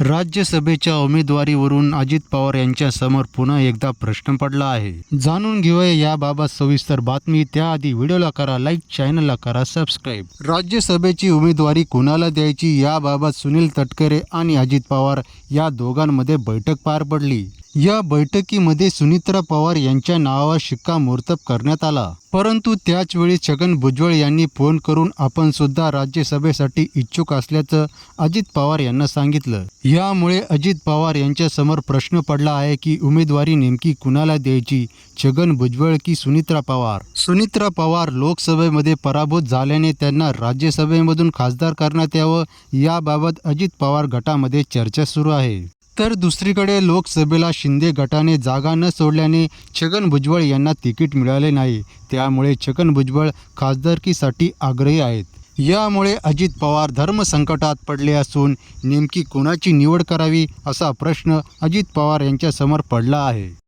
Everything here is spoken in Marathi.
राज्यसभेच्या उमेदवारीवरून अजित पवार यांच्या समोर पुन्हा एकदा प्रश्न पडला आहे. जाणून घेऊया याबाबत सविस्तर बातमी. त्याआधी व्हिडिओला करा लाईक चॅनलला करा सबस्क्राईब. राज्यसभेची उमेदवारी कुणाला द्यायची याबाबत सुनील तटकरे आणि अजित पवार या दोघांमध्ये बैठक पार पडली. या बैठकीमध्ये सुनित्रा पवार यांच्या नावावर शिक्कामोर्तब करण्यात आला. परंतु त्याचवेळी छगन भुजबळ यांनी फोन करून आपण सुद्धा राज्यसभेसाठी इच्छुक असल्याचं अजित पवार यांना सांगितलं. यामुळे अजित पवार यांच्या समोर प्रश्न पडला आहे की उमेदवारी नेमकी कुणाला द्यायची? छगन भुजबळ की सुनित्रा पवार? सुनित्रा पवार लोकसभेमध्ये पराभूत झाल्याने त्यांना राज्यसभेमधून खासदार करण्यात यावं याबाबत अजित पवार गटामध्ये चर्चा सुरू आहे. तर दुसरीकडे लोकसभेला शिंदे गटाने जागा न सोडल्याने छगन भुजबळ यांना तिकीट मिळाले नाही. त्यामुळे छगन भुजबळ खासदारकीसाठी आग्रही आहेत. यामुळे अजित पवार धर्मसंकटात पडले असून नेमकी कोणाची निवड करावी असा प्रश्न अजित पवार यांच्यासमोर पडला आहे.